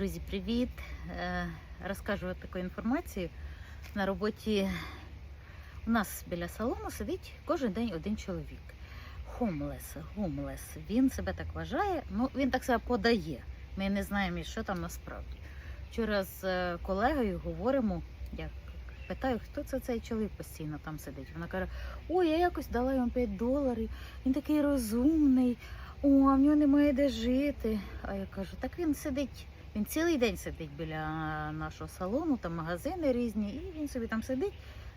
Друзі, привіт! Е, Розкажу таку інформацію. На роботі у нас біля салону сидить кожен день один чоловік. Хомлес, гомлес. Він себе так вважає, ну він так себе подає. Ми не знаємо, що там насправді. Вчора з е, колегою говоримо, я питаю, хто це цей чоловік постійно там сидить. Вона каже: Ой, я якось дала йому 5 доларів, він такий розумний. О, а в нього немає де жити. А я кажу, так він сидить. Він цілий день сидить біля нашого салону, там магазини різні, і він собі там сидить.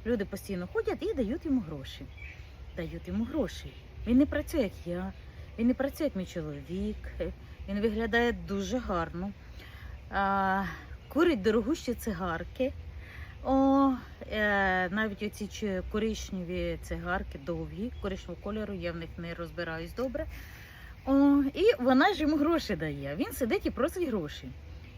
Люди постійно ходять і дають йому гроші. Дають йому гроші. Він не працює, як я, він не працює, як мій чоловік. Він виглядає дуже гарно. А, курить дорогущі цигарки. О, е, навіть оці коричневі цигарки довгі, коричневого кольору, я в них не розбираюсь добре. О, і вона ж йому гроші дає. Він сидить і просить гроші.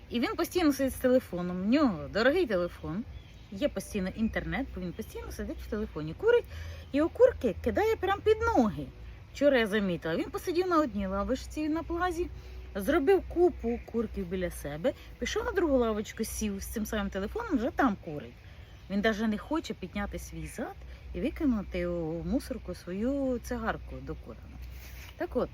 І він постійно сидить з телефоном. В нього дорогий телефон, є постійно інтернет, бо він постійно сидить в телефоні, курить і окурки кидає прямо під ноги. Вчора я замітила. Він посидів на одній лавочці на плазі, зробив купу окурків біля себе, пішов на другу лавочку, сів з цим самим телефоном, вже там курить. Він навіть не хоче підняти свій зад і викинути у мусорку свою цигарку докурану. Так от.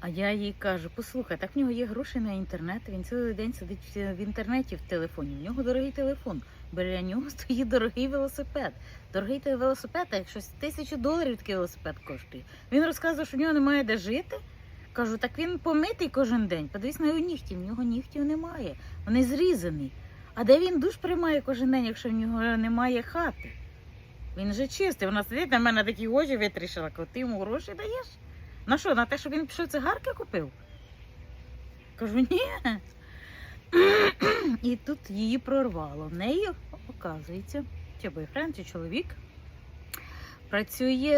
А я їй кажу: послухай, так в нього є гроші на інтернет. Він цілий день сидить в інтернеті в телефоні. В нього дорогий телефон. Біля нього стоїть дорогий велосипед. Дорогий той велосипед, а якщо тисячу доларів такий велосипед коштує. Він розказує, що в нього немає де жити. Кажу, так він помитий кожен день. Подивись на його нігті. В нього нігтів немає. Вони зрізані. А де він душ приймає кожен день, якщо в нього немає хати? Він же чистий. Вона сидить на мене такі очі витрішила, коли ти йому гроші даєш. На що, на те, щоб він пішов цигарки купив? Кажу, ні. І тут її прорвало. В неї, оказується, чи бойфренд, чи чоловік працює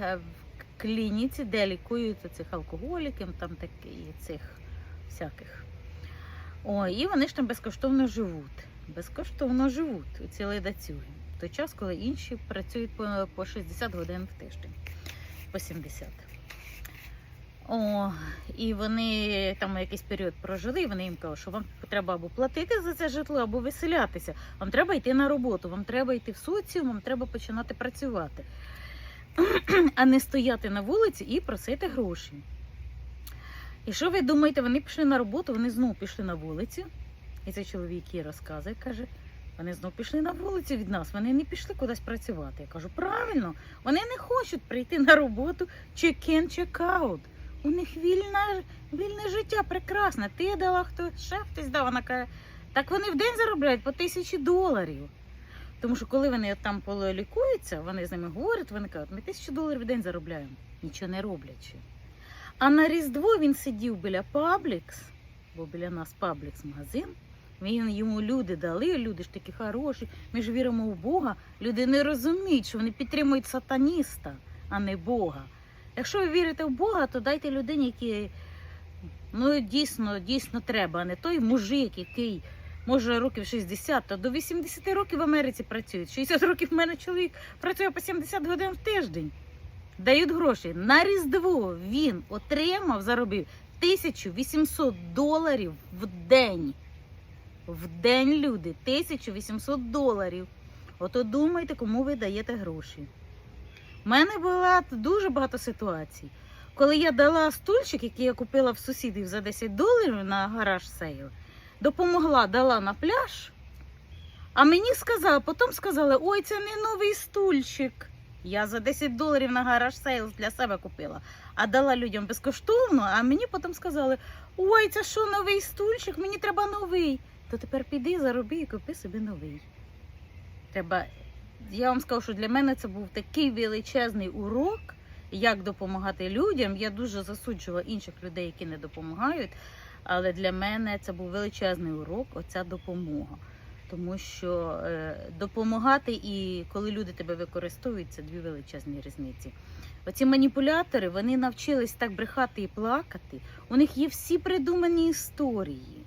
е, в клініці, де лікують цих алкоголіків, там такі цих всяких. О, і вони ж там безкоштовно живуть. Безкоштовно живуть у цілий дацюги. В той час, коли інші працюють по 60 годин в тиждень, по 70. О, і вони там якийсь період прожили, і вони їм кажуть, що вам треба або платити за це житло, або виселятися. Вам треба йти на роботу, вам треба йти в соціум, вам треба починати працювати, а не стояти на вулиці і просити гроші. І що ви думаєте, вони пішли на роботу, вони знову пішли на вулицю. І цей чоловік їй розказує, каже, вони знову пішли на вулицю від нас, вони не пішли кудись працювати. Я кажу, правильно, вони не хочуть прийти на роботу check-in, check-out. У них вільна, вільне життя прекрасне. Ти дала хто шеф хтось дав. Вона каже, так вони в день заробляють по тисячі доларів. Тому що коли вони там полікуються, вони з ними говорять, вони кажуть, ми тисячу доларів в день заробляємо, нічого не роблячи. А на Різдво він сидів біля Паблікс, бо біля нас Паблікс магазин. Він йому люди дали, люди ж такі хороші. Ми ж віримо в Бога. Люди не розуміють, що вони підтримують сатаніста, а не Бога. Якщо ви вірите в Бога, то дайте людині, які ну дійсно, дійсно треба, а не той мужик, який може років 60, то до 80 років в Америці працюють. 60 років в мене чоловік працює по 70 годин в тиждень. Дають гроші. На Різдво він отримав, заробив 1800 доларів в день. В день люди 1800 доларів. Ото думайте, кому ви даєте гроші. У мене було дуже багато ситуацій. Коли я дала стульчик, який я купила в сусідів за 10 доларів на гараж сейл, допомогла, дала на пляж. А мені сказали, потім сказали, ой, це не новий стульчик. Я за 10 доларів на гараж сейл для себе купила, а дала людям безкоштовно, а мені потім сказали, ой, це що новий стульчик, мені треба новий. То тепер піди, зароби і купи собі новий. Треба я вам скажу, що для мене це був такий величезний урок, як допомагати людям. Я дуже засуджувала інших людей, які не допомагають. Але для мене це був величезний урок, оця допомога. Тому що е, допомагати і коли люди тебе використовують, це дві величезні різниці. Оці маніпулятори вони навчились так брехати і плакати. У них є всі придумані історії.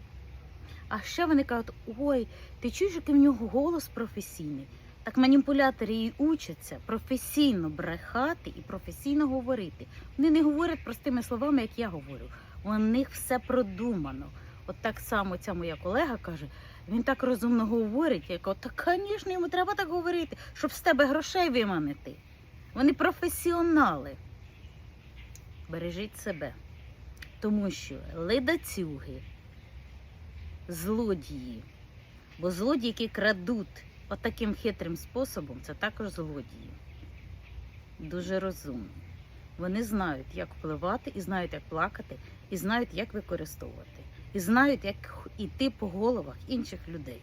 А ще вони кажуть: ой, ти чуєш, який в нього голос професійний. Так маніпулятори і учаться професійно брехати і професійно говорити. Вони не говорять простими словами, як я говорю. У них все продумано. От так само ця моя колега каже, він так розумно говорить. Я кажу, так, звісно, йому треба так говорити, щоб з тебе грошей виманити. Вони професіонали. Бережіть себе. Тому що ледацюги, злодії, бо злодії, які крадуть отаким хитрим способом, це також злодії. Дуже розумні. Вони знають, як впливати, і знають, як плакати, і знають, як використовувати, і знають, як іти по головах інших людей.